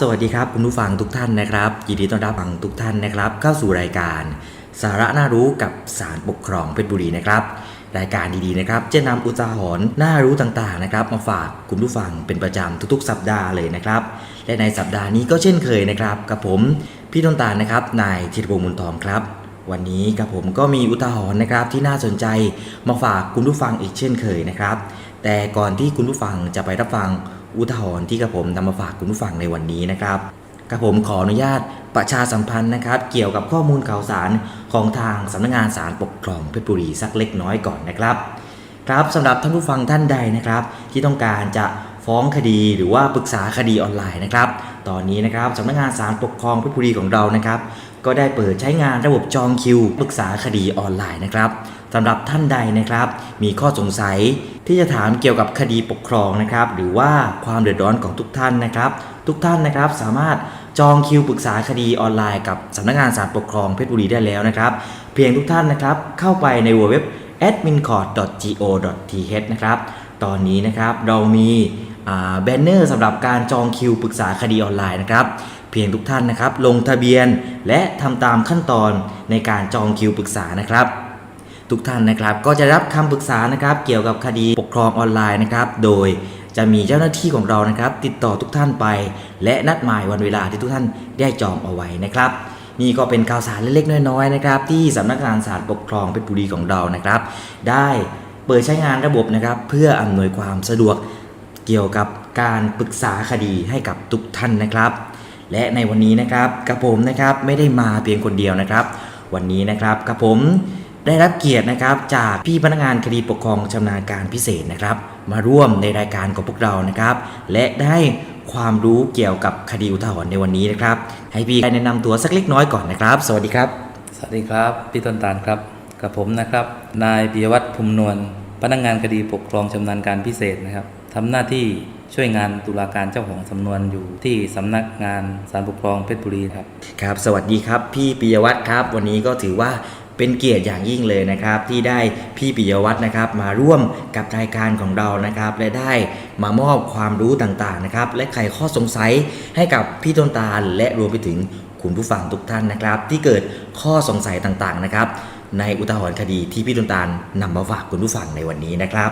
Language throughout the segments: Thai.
สวัสดีครับคุณผู้ฟังทุกท่านนะครับยินดีต้อนรับฟังทุกท่านนะครับ เข้าสู่รายการ สาระน่ารู้กับสารปกครองเพชรบุรีนะครับ รายการดีๆนะครับจะนำอุทาหรณ์น่ารู้ต่างๆนะครับ มาฝากคุณผู้ฟังเป็นประจำทุกๆ สัปดาห์เลยนะครับ และในสัปดาห์นี้ก็เช่นเคยนะครับกับผมพี่ต้นตาลนะครับนายธีรพงษ์มุนทองครับ วันนี้กับผมก็มีอุทาหรณ์นะครับที่น่าสนใจมาฝากคุณผู้ฟังอีกเช่นเคยนะครับ แต่ก่อนที่คุณผู้ฟังจะไปรับฟัง อุทาหรณ์ที่กระผมนำมาฝากคุณผู้ฟังในวันนี้นะครับกระผมขออนุญาตประชาสัมพันธ์นะครับ เกี่ยวกับข้อมูลข่าวสารของทางสำนักงานสารปกครองเพชรบุรีสักเล็กน้อยก่อนนะครับครับสำหรับท่านผู้ฟังท่านใดนะครับ ที่ต้องการจะฟ้องคดีหรือว่าปรึกษาคดีออนไลน์นะครับ ตอนนี้นะครับสำนักงานศาลปกครองเพชรบุรีของเรานะครับ ก็ได้เปิดใช้งานระบบจองคิว ปรึกษาคดีออนไลน์นะครับ สำหรับท่านใดนะครับ มีข้อสงสัยที่จะถามเกี่ยวกับคดีปกครองนะครับ หรือว่าความเดือดร้อนของทุกท่านนะครับ ทุกท่านนะครับสามารถจองคิวปรึกษาคดีออนไลน์กับสำนักงานศาลปกครองเพชรบุรีได้แล้วนะครับ เพียงทุกท่านนะครับ เข้าไปในเว็บ admincourt.go.th นะครับ ตอนนี้นะครับเรามีแบนเนอร์สำหรับการจองคิวปรึกษาคดีออนไลน์นะครับ เพียงทุกท่านนะครับ ลงทะเบียนและทำตามขั้นตอนในการจองคิวปรึกษานะครับ ทุกท่านนะครับ ก็จะรับคำปรึกษานะครับเกี่ยวกับคดีปกครองออนไลน์นะครับโดยจะมีเจ้าหน้าที่ของเรานะครับ ติดต่อทุกท่านไป และนัดหมายวันเวลาที่ทุกท่านได้จองเอาไว้นะครับ นี่ก็เป็นข่าวสารเล็กๆน้อยๆนะครับ ที่สำนักงานศาลปกครองเพชรบุรีของเรานะครับ ได้เปิดใช้งานระบบนะครับ เพื่ออำนวยความสะดวกเกี่ยวกับการปรึกษาคดีให้กับทุกท่านนะครับ และในวันนี้นะครับกับผมนะครับไม่ได้มาเพียงคนเดียวนะครับ วันนี้นะครับกับผม ได้รับเกียรตินะครับจากพี่พนักงานคดีปกครองชำนาญการพิเศษนะครับ มาร่วมในรายการของพวกเรานะครับ และได้ความรู้เกี่ยวกับคดีอุทาหรณ์ในวันนี้นะครับ ให้พี่ได้แนะนำตัวสักเล็กน้อยก่อนนะครับ สวัสดีครับ สวัสดีครับ พี่ต้นตาลครับ กับผมนะครับ นายปิยวัฒน์ภูมินวลพนักงานคดีปกครองชำนาญการพิเศษนะครับทำหน้าที่ช่วยงานตุลาการเจ้าของสำนวนอยู่ที่สำนักงานศาลปกครองเพชรบุรีครับ ครับ สวัสดีครับ พี่ปิยวัฒน์ครับ วันนี้ก็ถือว่า เป็นเกียรติอย่างยิ่งเลยนะครับ ที่ได้พี่ปิยวัฒน์นะครับ มาร่วมกับรายการของเรานะครับ และได้มามอบความรู้ต่างๆนะครับ และไขข้อสงสัยให้กับพี่ต้นตาล และรวมไปถึงคุณผู้ฟังทุกท่านนะครับ ที่เกิดข้อสงสัยต่างๆนะครับ ในอุทาหรณ์คดีที่พี่ต้นตาลนำมาฝากคุณผู้ฟังในวันนี้นะครับ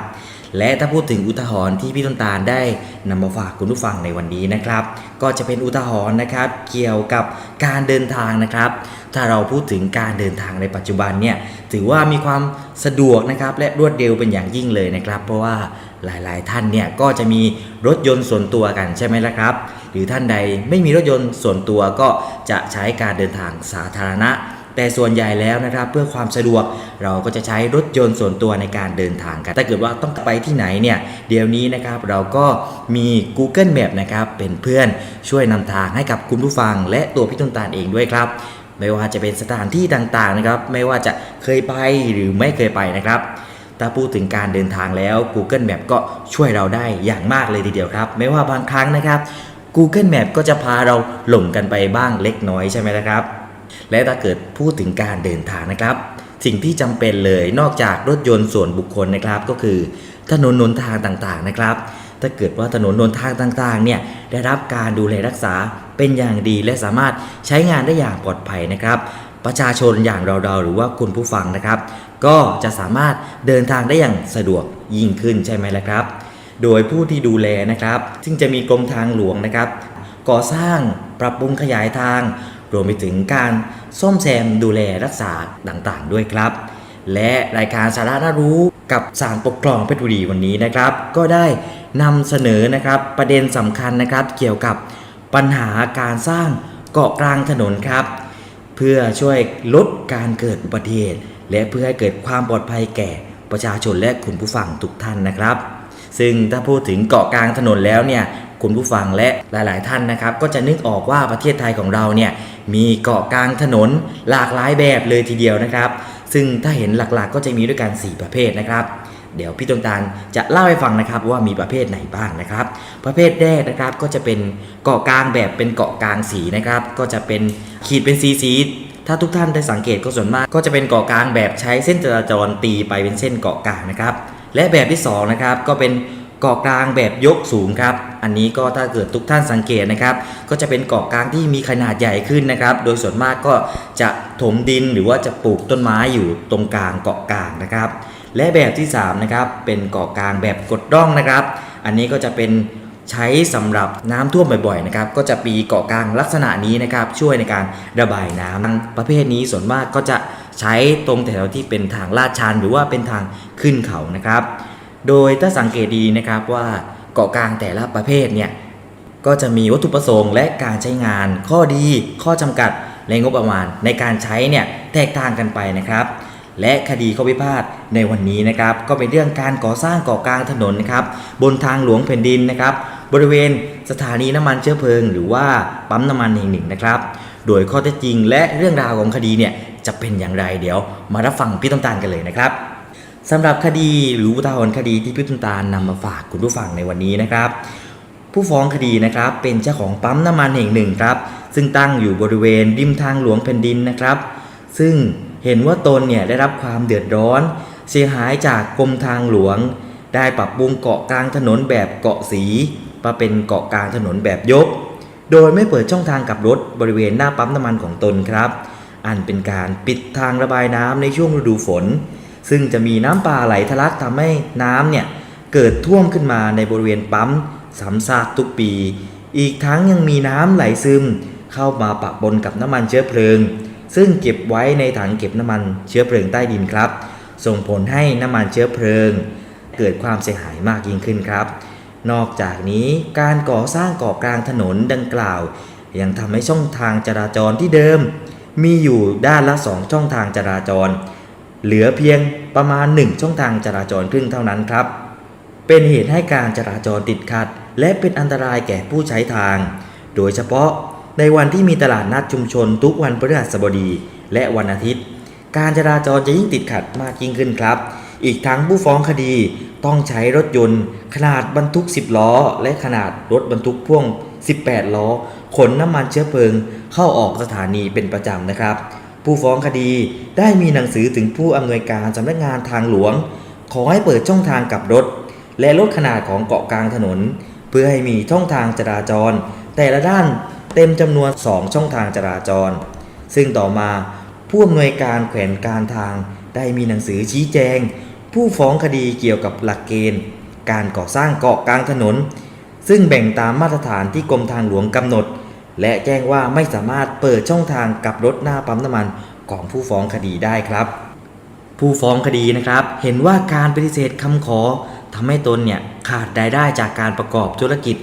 และถ้าพูดถึงอุทาหรณ์ที่พี่ต้นตาลได้นำมาฝากคุณผู้ฟังในวันนี้นะครับ ก็จะเป็นอุทาหรณ์นะครับ เกี่ยวกับการเดินทางนะครับ ถ้าเราพูดถึงการเดินทางในปัจจุบันเนี่ยถือว่ามีความสะดวกนะครับและรวดเร็วเป็นอย่างยิ่งเลยนะครับ เพราะว่าหลาย ๆ ท่านเนี่ยก็จะมีรถยนต์ส่วนตัวกันใช่ไหมล่ะครับหรือท่านใดไม่มีรถยนต์ส่วนตัวก็จะใช้การเดินทางสาธารณะ แต่ส่วนใหญ่แล้วนะครับเพื่อความสะดวกเราก็จะใช้รถยนต์ส่วนตัวในการเดินทางกัน ถ้าเกิดว่าต้องไปที่ไหนเนี่ยเดี๋ยวนี้นะครับเราก็มี Google Map นะครับเป็นเพื่อนช่วยนำทางให้กับคุณผู้ฟัง และตัวพี่ต้นตาลเองด้วยครับไม่ว่าจะเป็นสถานที่ต่างๆนะครับไม่ว่าจะเคยไปหรือไม่เคยไปนะครับถ้าพูดถึงการเดินทางแล้ว Google Map ก็ช่วยเราได้อย่างมากเลยทีเดียวครับ ไม่ว่าบางครั้งนะครับ Google Map ก็จะพาเราหลงกันไปบ้างเล็กน้อยใช่ไหมล่ะครับ และถ้าเกิดพูดถึงการเดินทางนะครับ สิ่งที่จำเป็นเลยนอกจากรถยนต์ส่วนบุคคลนะครับ ก็คือถนนหนทางต่างๆนะครับ ถ้าเกิดว่าถนนหนทางต่างๆเนี่ยได้รับการดูแลรักษาเป็นอย่างดีและสามารถใช้งานได้อย่างปลอดภัยนะครับ ประชาชนอย่างเราๆหรือว่าคุณผู้ฟังนะครับ ก็จะสามารถเดินทางได้อย่างสะดวกยิ่งขึ้นใช่ไหมล่ะครับ โดยผู้ที่ดูแลนะครับ ซึ่งจะมีกรมทางหลวงนะครับ ก่อสร้างปรับปรุงขยายทาง รวมไปถึงการซ่อมแซมดูแลรักษาต่างๆ ด้วยครับ และรายการสาระน่ารู้กับสารปกครองเพชรบุรีวันนี้นะครับ ก็ได้นำเสนอนะครับประเด็นสำคัญนะครับ เกี่ยวกับปัญหาการสร้างเกาะกลางถนนครับ เพื่อช่วยลดการเกิดอุบัติเหตุและเพื่อให้เกิดความปลอดภัยแก่ประชาชนและคุณผู้ฟังทุกท่านนะครับ ซึ่งถ้าพูดถึงเกาะกลางถนนแล้วเนี่ยคุณผู้ฟังและหลาย ๆ ท่านนะครับ ก็จะนึกออกว่าประเทศไทยของเราเนี่ย มีเกาะกลางถนนหลากหลายแบบเลยทีเดียวนะครับ ซึ่งถ้าเห็นหลักๆ ก็จะมีด้วยกัน 4 ประเภทนะครับ เดี๋ยวพี่ต้นตาลจะเล่าให้ฟังนะครับว่ามีประเภทไหนบ้างนะครับ ประเภทแรกนะครับก็จะเป็นเกาะกลางแบบเป็นเกาะกลางสีนะครับ ก็จะเป็นขีดเป็นสีสีถ้าทุกท่านได้สังเกตก็ส่วนมาก ก็จะเป็นเกาะกลางแบบใช้เส้นจราจรตีไปเป็นเส้นเกาะกลางนะครับ และแบบที่สองนะครับก็เป็น เกาะกลางแบบยกสูงครับ อันนี้ก็ถ้าเกิดทุกท่านสังเกตนะครับ ก็จะเป็นเกาะกลางที่มีขนาดใหญ่ขึ้นนะครับ โดยส่วนมากก็จะถมดินหรือว่าจะปลูกต้นไม้อยู่ตรงกลางเกาะกลางนะครับ และแบบที่3นะครับเป็นเกาะกลางแบบกดร่องนะครับ อันนี้ก็จะเป็นใช้สำหรับน้ำท่วมบ่อยๆนะครับก็จะปีเกาะกลางลักษณะนี้นะครับช่วยในการระบายน้ำประเภทนี้ส่วนมากก็จะใช้ตรงแถวที่เป็นทางลาดชันหรือว่าเป็นทางขึ้นเขานะครับ โดยถ้าสังเกตดีนะครับว่าเกาะกลางแต่ละประเภทเนี่ยก็จะมีวัตถุประสงค์และการใช้งาน ข้อดีข้อจำกัดและงบประมาณในการใช้เนี่ยแตกต่างกันไปนะครับ และคดีข้อพิพาทในวันนี้นะครับก็เป็นเรื่องการก่อสร้างเกาะกลางถนนนะครับบนทางหลวงแผ่นดินนะครับ บริเวณสถานีน้ำมันเชื้อเพลิง หรือว่าปั๊มน้ำมันแห่งหนึ่งนะครับ โดยข้อเท็จจริงและเรื่องราวของคดีเนี่ยจะเป็นอย่างไรเดี๋ยวมารับฟังพี่ต้นตาลกันเลยนะครับ สำหรับคดีหรืออุทาหรณ์คดีที่พี่ตุ้มตาลนำมาฝากคุณผู้ฟังในวันนี้นะครับ ผู้ฟ้องคดีนะครับเป็นเจ้าของปั๊มน้ำมันแห่งหนึ่งครับ ซึ่งตั้งอยู่บริเวณริมทางหลวงแผ่นดินนะครับ ซึ่งเห็นว่าตนเนี่ยได้รับความเดือดร้อน เสียหายจากกรมทางหลวง ได้ปรับปรุงเกาะกลางถนนแบบเกาะสีมาเป็นเกาะกลางถนนแบบยก โดยไม่เปิดช่องทางกับรถบริเวณหน้าปั๊มน้ำมันของตนครับ อันเป็นการปิดทางระบายน้ำในช่วงฤดูฝน ซึ่งจะมีน้ำป่าไหลทะลักทำให้น้ำเนี่ยเกิดท่วมขึ้นมาในบริเวณปั๊มซ้ำซากทุกปี อีกทั้งยังมีน้ำไหลซึม เข้ามาปะปนกับน้ำมันเชื้อเพลิง ซึ่งเก็บไว้ในถังเก็บน้ำมันเชื้อเพลิงใต้ดินครับ ส่งผลให้น้ำมันเชื้อเพลิง เกิดความเสียหายมากยิ่งขึ้นครับ นอกจากนี้การก่อสร้างเกาะกลางถนนดังกล่าว ยังทำให้ช่องทางจราจรที่เดิม มีอยู่ด้านละสองช่องทางจราจร เหลือเพียงประมาณ 1 ช่องทางจราจรครึ่งเท่านั้นครับ เป็นเหตุให้การจราจรติดขัด และเป็นอันตรายแก่ผู้ใช้ทาง โดยเฉพาะในวันที่มีตลาดนัดชุมชนทุกวันพฤหัสบดี และวันอาทิตย์ การจราจรจะยิ่งติดขัดมากยิ่งขึ้นครับ อีกทั้งผู้ฟ้องคดีต้องใช้รถยนต์ ขนาดบรรทุก 10 ล้อ และขนาดรถบรรทุกพ่วง 18 ล้อ ขนน้ำมันเชื้อเพลิง เข้าออกสถานีเป็นประจำนะครับ ผู้ฟ้องคดีได้มีหนังสือถึงผู้อำนวยการสำนักงานทางหลวง ขอให้เปิดช่องทางกลับรถ และลดขนาดของเกาะกลางถนน เพื่อให้มีช่องทางจราจร แต่ละด้านเต็มจำนวน 2 ช่องทางจราจร ซึ่งต่อมาผู้อำนวยการแขวนการทางได้มีหนังสือชี้แจง ผู้ฟ้องคดีเกี่ยวกับหลักเกณฑ์ การก่อสร้างเกาะกลางถนน ซึ่งแบ่งตามมาตรฐานที่กรมทางหลวงกำหนด และแจ้งว่าไม่สามารถเปิดช่องทางกับรถหน้าปั๊มน้ำมันของผู้ฟ้องคดีได้ครับ ผู้ฟ้องคดีนะครับ เห็นว่าการปฏิเสธคำขอทำให้ตนเนี่ยขาดรายได้จากการประกอบธุรกิจ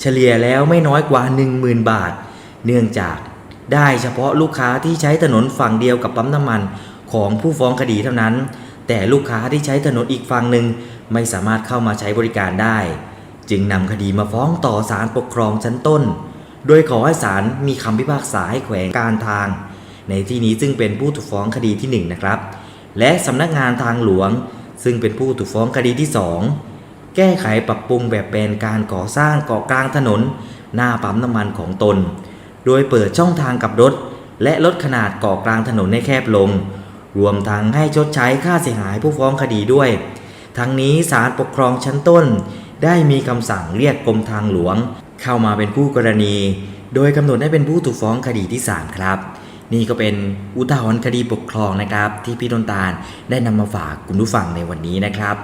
เฉลี่ยแล้วไม่น้อยกว่า 10,000 บาท เนื่องจากได้เฉพาะลูกค้าที่ใช้ถนนฝั่งเดียวกับปั๊มน้ำมันของผู้ฟ้องคดีเท่านั้น แต่ลูกค้าที่ใช้ถนนอีกฝั่งหนึ่งไม่สามารถเข้ามาใช้บริการได้ จึงนำคดีมาฟ้องต่อศาลปกครองชั้นต้น โดยขอให้ศาลมีคำพิพากษาให้แขวงการทาง ในที่นี้ซึ่งเป็นผู้ถูกฟ้องคดีที่หนึ่งนะครับ และสำนักงานทางหลวง ซึ่งเป็นผู้ถูกฟ้องคดีที่ 2 แก้ไขปรับปรุงแบบเป็นการก่อสร้างเกาะกลางถนน หน้าปั๊มน้ำมันของตน โดยเปิดช่องทางกับรถ และลดขนาดเกาะกลางถนนให้แคบลง รวมทั้งให้ชดใช้ค่าเสียหายผู้ฟ้องคดีด้วย ทั้งนี้ศาลปกครองชั้นต้นได้มีคำสั่งเรียกกรมทางหลวง เข้ามาเป็นผู้กรณี โดยกำหนดให้เป็นผู้ถูกฟ้องคดีที่ 3 ครับ นี่ก็เป็นอุทาหรณ์คดีปกครองนะครับ ที่พี่ต้นตาลได้นำมาฝากคุณผู้ฟังในวันนี้นะครับ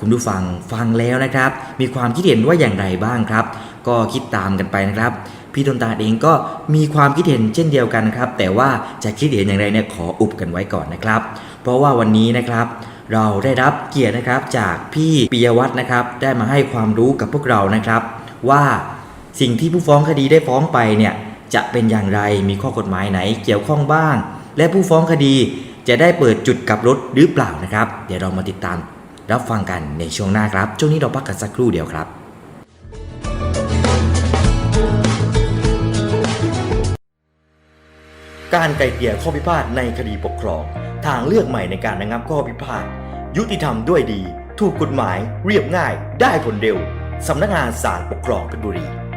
คุณผู้ฟังฟังแล้วนะครับ มีความคิดเห็นว่าอย่างไรบ้างครับ ก็คิดตามกันไปนะครับพี่ต้นตาลเองก็มีความคิดเห็นเช่นเดียวกันครับ แต่ว่าจะคิดเห็นอย่างไรเนี่ยขออุบกันไว้ก่อนนะครับ เพราะว่าวันนี้นะครับ เราได้รับเกียรตินะครับจากพี่ปิยวัฒน์นะครับ ได้มาให้ความรู้กับพวกเรานะครับ ว่า สิ่งที่ผู้ฟ้องคดีได้ฟ้องไปเนี่ยจะเป็นอย่างไรมีข้อกฎหมายไหนเกี่ยวข้องบ้าง และผู้ฟ้องคดีจะได้เปิดจุดกลับรถหรือเปล่านะครับ เดี๋ยวเรามาติดตาม รับฟังกันในช่วงหน้าครับช่วงนี้เราพักกันสักครู่เดียวครับการไกลเกลี่ยข้อพิพาทในคดีปกครอง ทางเลือกใหม่ในการระงับข้อพิพาท ยุติธรรมด้วยดี ถูกกฎหมาย เรียบง่าย ได้ผลเร็ว สำนักงานศาลปกครองเพชรบุรี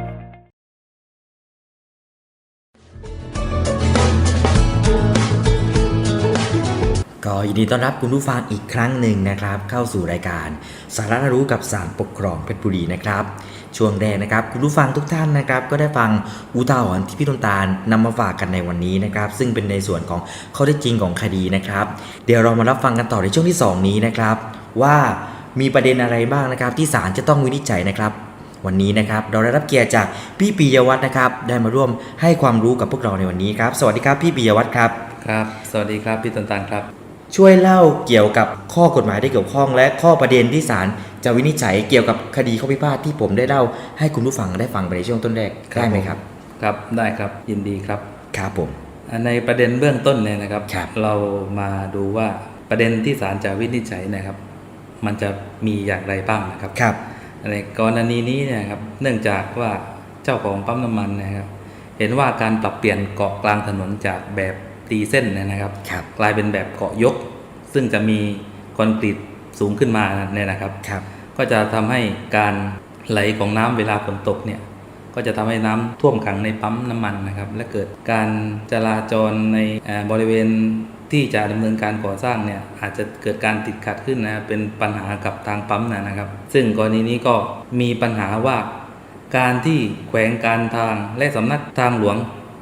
ก็ยินดีต้อนรับคุณผู้ฟังอีกครั้งหนึ่งนะครับ เข้าสู่รายการสาระรู้กับสารปกครองเพชรบุรีนะครับ ช่วงแรกนะครับ คุณผู้ฟังทุกท่านนะครับ ก็ได้ฟังอุทาหรณ์ที่พี่ต้นตาลนำมาฝากกันในวันนี้นะครับ ซึ่งเป็นในส่วนของข้อเท็จจริงของคดีนะครับ เดี๋ยวเรามารับฟังกันต่อในช่วงที่สองนี้นะครับ ว่ามีประเด็นอะไรบ้างนะครับ ที่ศาลจะต้องวินิจฉัยนะครับวันนี้นะครับเราได้รับเกียรติจากพี่ปิยวัฒน์นะครับ ได้มาร่วมให้ความรู้กับพวกเราในวันนี้ครับ สวัสดีครับพี่ปิยวัฒน์ครับครับ สวัสดีครับพี่ตนตาลครับ ช่วยเล่าเกี่ยวกับข้อกฎหมายที่เกี่ยวข้อง และข้อประเด็นที่ศาลจะวินิจฉัยเกี่ยวกับคดีข้อพิพาทที่ผมได้เล่าให้คุณผู้ฟังได้ฟังไปในช่วงต้นแรกครับได้ไหมครับ ครับได้ครับยินดีครับครับผมอ่าในประเด็นเบื้องต้นเนี่ยนะครับครับเรามาดูว่าประเด็นที่ศาลจะวินิจฉัยนะครับ มันจะมีอย่างไรบ้างนะครับครับในกรณีนี้เนี่ยครับเนื่องจากว่าเจ้าของปั๊มน้ำมันนะครับ เห็นว่าการปรับเปลี่ยนเกาะกลางถนนจากแบบ ตีเส้นเนยนะครับครับกลายเป็นแบบเกาะยก ซึ่งจะมีคอนกรีตสูงขึ้นมาเนี่ยนะครับครับก็จะทำให้การไหลของน้ำเวลาฝนตกเนี่ยก็จะทำให้น้ำท่วมขังในปั๊มน้ำมันนะครับ และเกิดการจราจรในเอ่อบริเวณที่จะดำเนินการก่อสร้างเนี่ยอาจจะเกิดการติดขัดขึ้นนะเป็นปัญหากับทางปั๊มนะครับ ซึ่งกรณีนี้ก็มีปัญหาว่า การที่แขวงการทางและสำนักทางหลวง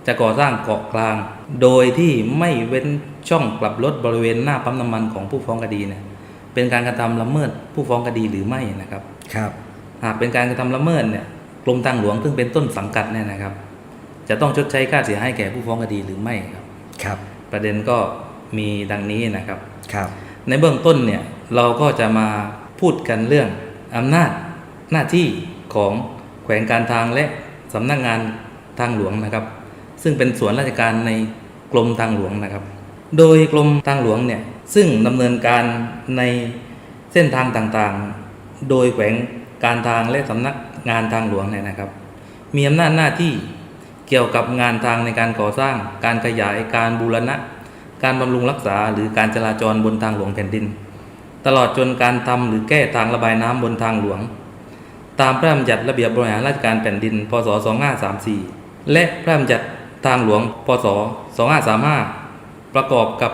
จะก่อสร้างเกาะกลาง โดยที่ไม่เว้นช่องกลับรถบริเวณหน้าปั๊มน้ำมันของผู้ฟ้องคดีเนี่ยเป็นการกระทำละเมิดผู้ฟ้องคดีหรือไม่นะครับครับหากเป็นการกระทำละเมิดเนี่ยกรมทางหลวงซึ่งเป็นต้นสังกัดเนี่ยนะครับ จะต้องชดใช้ค่าเสียหายแก่ผู้ฟ้องคดีหรือไม่ครับครับ ประเด็นก็มีดังนี้นะครับครับ ในเบื้องต้นเนี่ยเราก็จะมาพูดกันเรื่องอำนาจหน้าที่ของแขวงการทางและสำนักงานทางหลวงนะครับ ซึ่งเป็นส่วนราชการในกรมทางหลวงนะครับ โดยกรมทางหลวงเนี่ยซึ่งดำเนินการในเส้นทางต่างๆ โดยแขวงการทางและสำนักงานทางหลวงเนี่ยนะครับ มีอำนาจหน้าที่เกี่ยวกับงานทางในการก่อสร้าง การขยายการบูรณะ การบำรุงรักษาหรือการจราจรบนทางหลวงแผ่นดิน ตลอดจนการทำหรือแก้ทางระบายน้ำบนทางหลวง ตามพระราชบัญญัติระเบียบ บริหารราชการแผ่นดิน พศ 2534 และพระราชบัญญัติ ทางหลวง พศ 2535 ประกอบกับ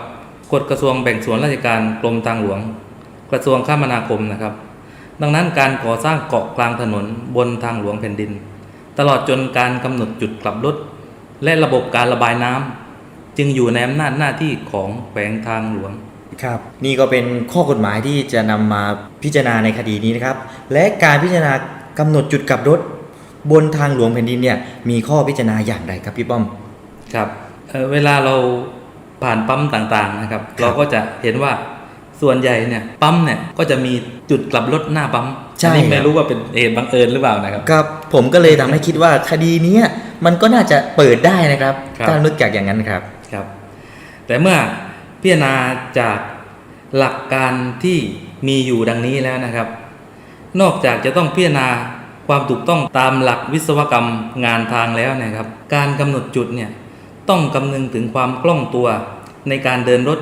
กฎกระทรวงแบ่งส่วนราชการกรมทางหลวง กระทรวงคมนาคมนะครับ ดังนั้นการก่อสร้างเกาะกลางถนนบนทางหลวงแผ่นดิน ตลอดจนการกำหนดจุดกลับรถ และระบบการระบายน้ำจึงอยู่ในอำนาจหน้าที่ของแขวงทางหลวงครับนี่ก็เป็นข้อกฎหมายที่จะนำมาพิจารณาในคดีนี้นะครับ และการพิจารณากำหนดจุดกลับรถ บนทางหลวงแผ่นดินเนี่ยมีข้อพิจารณาอย่างไรครับพี่ป้อมครับเอ่อเวลาเราผ่านปั๊มต่างๆนะครับครับ เราก็จะเห็นว่าส่วนใหญ่เนี่ยปั๊มเนี่ยก็จะมีจุดกลับรถหน้าปั๊มใช่อันนี้ครับไม่รู้ว่าเป็นเหตุบังเอิญหรือเปล่านะครับครับผมก็เลยทำให้คิดว่าคดีเนี้ยมันก็น่าจะเปิดได้นะครับครับถ้านึกจากอย่างนั้นครับครับ แต่เมื่อพิจารณาจากหลักการที่มีอยู่ดังนี้แล้วนะครับ นอกจากจะต้องพิจารณา ความถูกต้องตามหลักวิศวกรรมงานทางแล้วนะครับ การกำหนดจุดเนี่ยต้องคำนึงถึงความคล่องตัวในการเดินรถ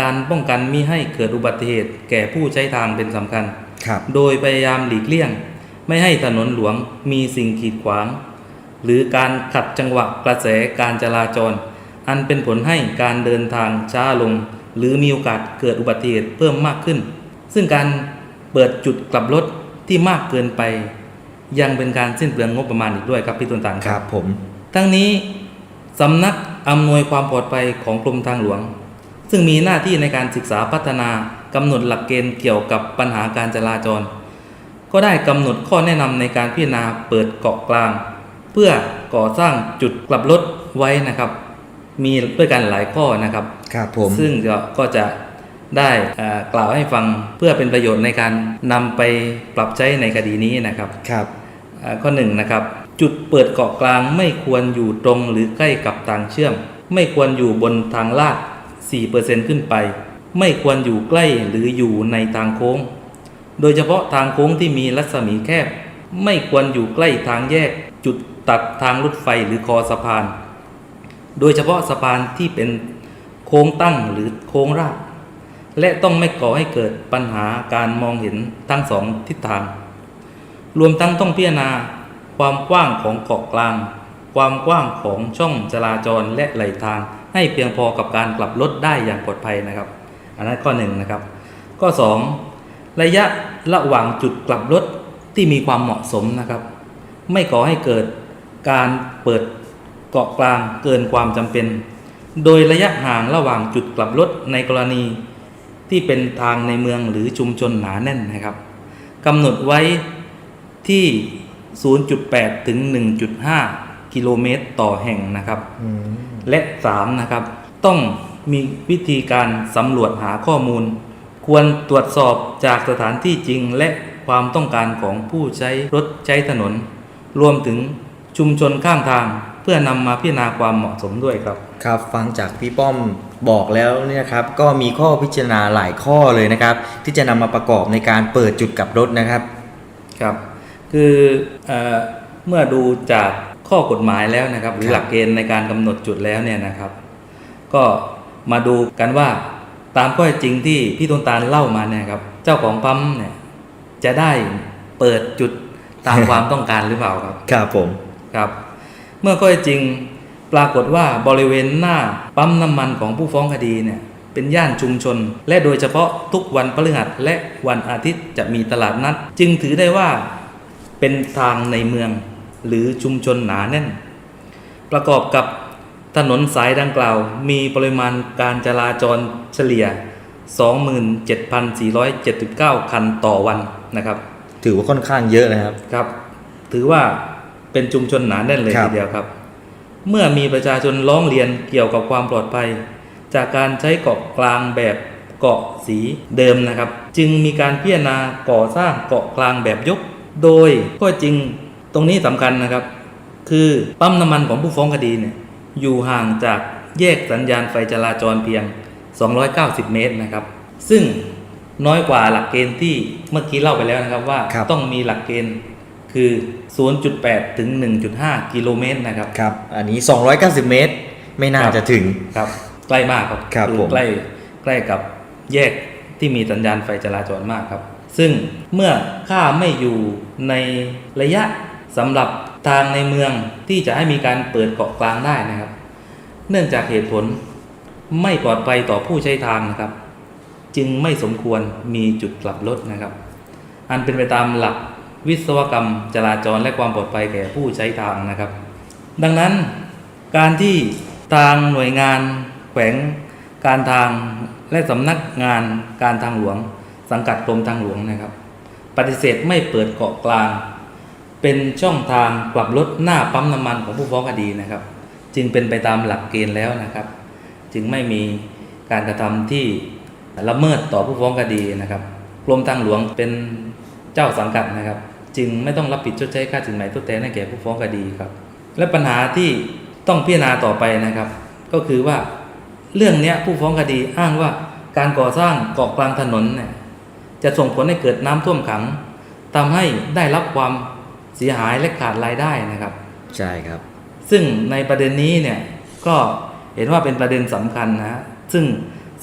การป้องกันมิให้เกิดอุบัติเหตุ แก่ผู้ใช้ทางเป็นสำคัญครับโดยพยายามหลีกเลี่ยง ไม่ให้ถนนหลวงมีสิ่งกีดขวาง หรือการขัดจังหวะกระแสการจราจร อันเป็นผลให้การเดินทางช้าลง หรือมีโอกาสเกิดอุบัติเหตุเพิ่มมากขึ้น ซึ่งการเปิดจุดกลับรถที่มากเกินไป ยังเป็นการสิ้นเปลืองงบประมาณอีกด้วยครับพี่ตุนตานครับผม ทั้งนี้สำนักอำนวยความปลอดภัยของกรมทางหลวง ซึ่งมีหน้าที่ในการศึกษาพัฒนากำหนดหลักเกณฑ์เกี่ยวกับปัญหาการจราจร ก็ได้กำหนดข้อแนะนำในการพิจารณาเปิดเกาะกลาง เพื่อก่อสร้างจุดกลับรถไว้นะครับ มีด้วยกันหลายข้อนะครับครับผมซึ่งก็ก็จะ ได้เอ่อกล่าวให้ฟังเพื่อเป็นประโยชน์ในการนำไปปรับใช้ในคดีนี้นะครับครับอ่าข้อหนึ่งนะครับ จุดเปิดเกาะกลางไม่ควรอยู่ตรงหรือใกล้กับทางเชื่อม ไม่ควรอยู่บนทางลาด 4%ขึ้นไป ไม่ควรอยู่ใกล้หรืออยู่ในทางโค้ง โดยเฉพาะทางโค้งที่มีรัศมีแคบ ไม่ควรอยู่ใกล้ทางแยก จุดตัดทางรถไฟหรือคอสะพาน โดยเฉพาะสะพานที่เป็นโค้งตั้งหรือโค้งราบ และต้องไม่ก่อให้เกิดปัญหาการมองเห็นทั้งสองทิศทาง รวมทั้งต้องพิจารณาความกว้างของเกาะกลาง ความกว้างของช่องจราจรและไหลทาง ให้เพียงพอกับการกลับรถได้อย่างปลอดภัยนะครับ อันนั้นข้อหนึ่งนะครับ ข้อสองระยะระหว่างจุดกลับรถที่มีความเหมาะสมนะครับ ไม่ก่อให้เกิดการเปิดเกาะกลางเกินความจำเป็น โดยระยะห่างระหว่างจุดกลับรถในกรณี ที่เป็นทางในเมืองหรือชุมชนหนาแน่นนะครับกำหนดไว้ที่ 0.8 ถึง 1.5 กิโลเมตรต่อแห่งนะครับ และ3นะครับ ต้องมีวิธีการสำรวจหาข้อมูล ควรตรวจสอบจากสถานที่จริงและความต้องการของผู้ใช้รถใช้ถนน รวมถึงชุมชนข้างทาง เพื่อนำมาพิจารณาความเหมาะสมด้วยครับ ครับ ฟังจากพี่ป้อม บอกแล้วเนี่ยครับก็มีข้อพิจารณาหลายข้อเลยนะครับ ที่จะนำมาประกอบในการเปิดจุดกลับรถนะครับครับ คือเออเมื่อดูจากข้อกฎหมายแล้วนะครับหรือครับหลักเกณฑ์ในการกำหนดจุดแล้วเนี่ยนะครับ ก็มาดูกันว่าตามข้อเท็จจริงที่พี่ต้นตาลเล่ามาเนี่ยครับเจ้าของปั๊มเนี่ยจะได้เปิดจุดตามความต้องการหรือเปล่าครับ ครับผมครับ เมื่อข้อเท็จจริง ปรากฏว่าบริเวณหน้าปั๊มน้ำมันของผู้ฟ้องคดีเนี่ยเป็นย่านชุมชน และโดยเฉพาะทุกวันพฤหัสและวันอาทิตย์จะมีตลาดนัด จึงถือได้ว่าเป็นทางในเมือง หรือชุมชนหนาแน่น ประกอบกับถนนสายดังกล่าว มีปริมาณการจราจรเฉลี่ย 27,479 คันต่อวันนะครับ ถือว่าค่อนข้างเยอะนะครับครับ ถือว่าเป็นชุมชนหนาแน่นเลยครับทีเดียวครับ เมื่อมีประชาชนร้องเรียนเกี่ยวกับความปลอดภัย จากการใช้เกาะกลางแบบเกาะสีเดิมนะครับ จึงมีการพิจารณาก่อสร้างเกาะกลางแบบยก โดยข้อจริงตรงนี้สำคัญนะครับ คือปั๊มน้ำมันของผู้ฟ้องคดีเนี่ยอยู่ห่างจากแยกสัญญาณไฟจราจรเพียง 290 เมตรนะครับ ซึ่งน้อยกว่าหลักเกณฑ์ที่เมื่อกี้เล่าไปแล้วนะครับว่าครับต้องมีหลักเกณฑ์ คือ 0.8 ถึง 1.5 กิโลเมตรนะครับ ครับ อันนี้ 290 เมตร ไม่น่าครับจะถึง ครับ ใกล้มากครับครับอผมใกล้ใกล้กับแยกที่มีสัญญาณไฟจราจรมากครับ ซึ่งเมื่อค่าไม่อยู่ในระยะสำหรับทางในเมืองที่จะให้มีการเปิดเกาะกลางได้นะครับ เนื่องจากเหตุผลไม่ปลอดภัยต่อผู้ใช้ทางนะครับ จึงไม่สมควรมีจุดกลับรถนะครับ อันเป็นไปตามหลัก วิศวกรรมจราจรและความปลอดภัยแก่ผู้ใช้ทางนะครับ ดังนั้นการที่ทางหน่วยงานแขวงการทางและสำนักงานการทางหลวง สังกัดกรมทางหลวงนะครับ ปฏิเสธไม่เปิดเกาะกลาง เป็นช่องทางกลับรถหน้าปั๊มน้ำมันของผู้ฟ้องคดีนะครับ จึงเป็นไปตามหลักเกณฑ์แล้วนะครับ จึงไม่มีการกระทำที่ละเมิดต่อผู้ฟ้องคดีนะครับ กรมทางหลวงเป็น เจ้าสังกัดนะครับ จึงไม่ต้องรับผิดชดใช้ค่าสินไหมทดแทนให้แก่ผู้ฟ้องคดีครับ และปัญหาที่ต้องพิจารณาต่อไปนะครับ ก็คือว่าเรื่องเนี้ยผู้ฟ้องคดีอ้างว่าการก่อสร้างเกาะกลางถนนเนี่ยจะส่งผลให้เกิดน้ำท่วมขังทำให้ได้รับความเสียหายและขาดรายได้นะครับ ใช่ครับ ซึ่งในประเด็นนี้เนี่ยก็เห็นว่าเป็นประเด็นสำคัญนะฮะซึ่ง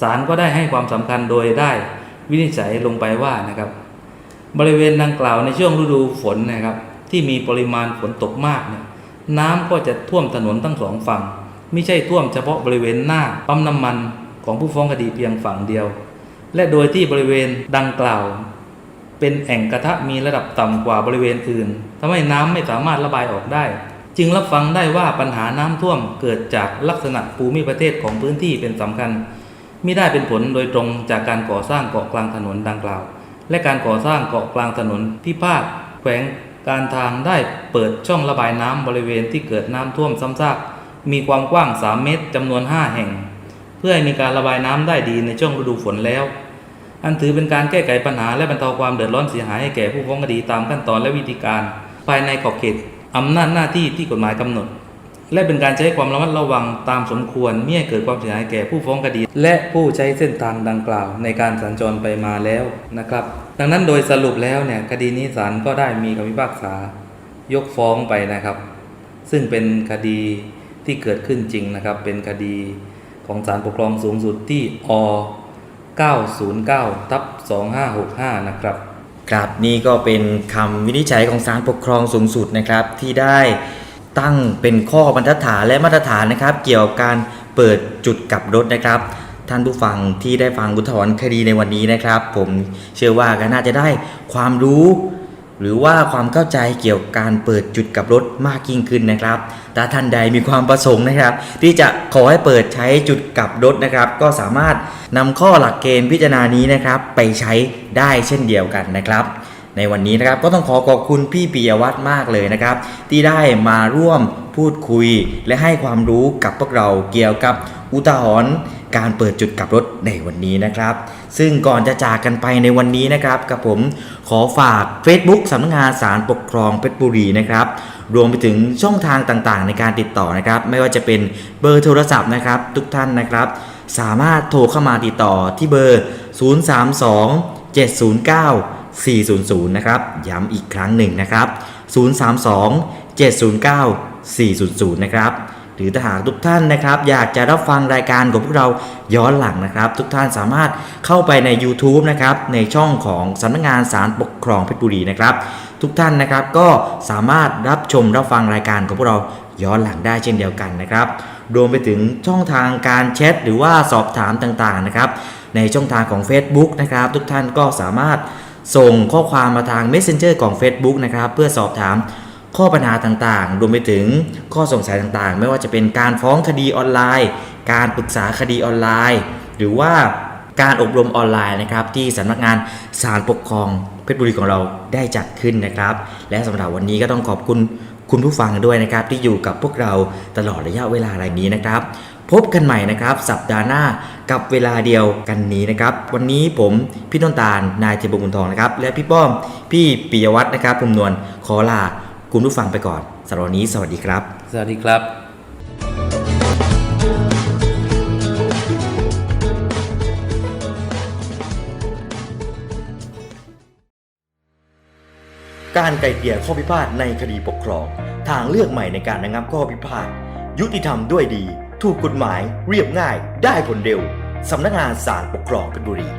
ศาลก็ได้ให้ความสำคัญโดยได้วินิจฉัยลงไปว่านะครับ บริเวณดังกล่าวในช่วงฤดูฝนนะครับ ที่มีปริมาณฝนตกมากเนี่ยน้ำก็จะท่วมถนนทั้งสองฝั่ง ไม่ใช่ท่วมเฉพาะบริเวณหน้าปั๊มน้ำมันของผู้ฟ้องคดีเพียงฝั่งเดียว และโดยที่บริเวณดังกล่าว เป็นแอ่งกระทะมีระดับต่ำกว่าบริเวณอื่นทำให้น้ำไม่สามารถระบายออกได้ จึงรับฟังได้ว่าปัญหาน้ำท่วมเกิดจากลักษณะภูมิประเทศของพื้นที่เป็นสำคัญ ไมิได้เป็นผลโดยตรงจากการก่อสร้างเกาะกลางถนนดังกล่าว และการก่อสร้างเกาะกลางถนนพิพาทแขวงการทางได้เปิดช่องระบายน้ำบริเวณที่เกิดน้ำท่วมซ้ำซากมีความกว้าง 3 เมตรจำนวน 5 แห่ง เพื่อให้มีการระบายน้ำได้ดีในช่วงฤดูฝนแล้ว อันถือเป็นการแก้ไขปัญหาและบรรเทาความเดือดร้อนเสียหายให้แก่ผู้ฟ้องคดีตามขั้นตอนและวิธีการ ภายในขอบเขตอำนาจหน้าที่ที่กฎหมายกำหนด และเป็นการใช้ความระมัดระวังตามสมควรไม่ให้เกิดความเสียหายแก่ผู้ฟ้องคดี และผู้ใช้เส้นทางดังกล่าวในการสัญจรไปมาแล้วนะครับ ดังนั้นโดยสรุปแล้วเนี่ยคดีนี้ศาลก็ได้มีคำพิพากษายกฟ้องไปนะครับ ซึ่งเป็นคดีที่เกิดขึ้นจริงนะครับ เป็นคดีของศาลปกครองสูงสุดที่อ909ทับ2565 นะครับ ครับนี่ก็เป็นคำวินิจฉัยของศาลปกครองสูงสุดนะครับที่ได้ ตั้งเป็นข้อบรรทัดฐานและมาตรฐานนะครับ เกี่ยวกับการเปิดจุดกลับรถนะครับ ท่านผู้ฟังที่ได้ฟังอุทธรณ์คดีในวันนี้นะครับ ผมเชื่อว่าก็น่าจะได้ความรู้ หรือว่าความเข้าใจเกี่ยวกับการเปิดจุดกลับรถมากยิ่งขึ้นนะครับถ้าท่านใดมีความประสงค์นะครับ ที่จะขอให้เปิดใช้จุดกลับรถนะครับ ก็สามารถนำข้อหลักเกณฑ์พิจารณานี้นะครับ ไปใช้ได้เช่นเดียวกันนะครับ ในวันนี้นะครับก็ต้องขอขอบคุณพี่ปิยวัฒน์มากเลยนะครับ ที่ได้มาร่วมพูดคุย และให้ความรู้กับพวกเราเกี่ยวกับอุทาหรณ์การเปิดจุดกลับรถในวันนี้นะครับ ซึ่งก่อนจะจากกันไปในวันนี้นะครับกับผมขอฝาก Facebook สำนักงานศาลปกครองเพชรบุรีนะครับรวมไปถึงช่องทางต่างๆ ในการติดต่อนะครับ ไม่ว่าจะเป็นเบอร์โทรศัพท์นะครับ ทุกท่านนะครับ สามารถโทรเข้ามาติดต่อที่เบอร์ 032 709 400 นะครับ ย้ำอีกครั้งหนึ่งนะครับ 032 709 400 นะครับ หรือถ้าหากทุกท่านนะครับ อยากจะรับฟังรายการของพวกเราย้อนหลังนะครับ ทุกท่านสามารถเข้าไปใน YouTube นะครับ ในช่องของสำนักงานศาลปกครองเพชรบุรีนะครับ ทุกท่านนะครับก็สามารถรับชมรับฟังรายการของพวกเราย้อนหลังได้เช่นเดียวกันนะครับ รวมไปถึงช่องทางการแชทหรือว่าสอบถามต่างๆนะครับ ในช่องทางของ Facebook นะครับ ทุกท่านก็สามารถ ส่งข้อความมาทาง Messenger ของ Facebook นะครับ เพื่อสอบถามข้อปัญหาต่างๆ รวมไปถึงข้อสงสัยต่างๆ ไม่ว่าจะเป็นการฟ้องคดีออนไลน์ การปรึกษาคดีออนไลน์ หรือว่าการอบรมออนไลน์นะครับที่สำนักงานศาลปกครองเพชรบุรีของเราได้จัดขึ้นนะครับ และสำหรับวันนี้ก็ต้องขอบคุณคุณผู้ฟังด้วยนะครับที่อยู่กับพวกเราตลอดระยะเวลาอะไรนี้นะครับ พบกันใหม่นะครับ สัปดาห์หน้ากับเวลาเดียวกันนี้นะครับ วันนี้ผมพี่ต้นตาลนายเทพบุญทองนะครับ และพี่ป้อมพี่ปิยวัฒน์นะครับภูมินวลขอลาคุณผู้ฟังไปก่อนสำหรับวันนี้สวัสดีครับ สวัสดีครับการไกลเกลี่ยข้อพิพาทในคดีปกครอง ทางเลือกใหม่ในการระงับข้อพิพาท ยุติธรรมด้วยดี ถูกกฎหมายเรียบง่ายได้ผลเร็ว สำนักงานศาลปกครองเพชรบุรี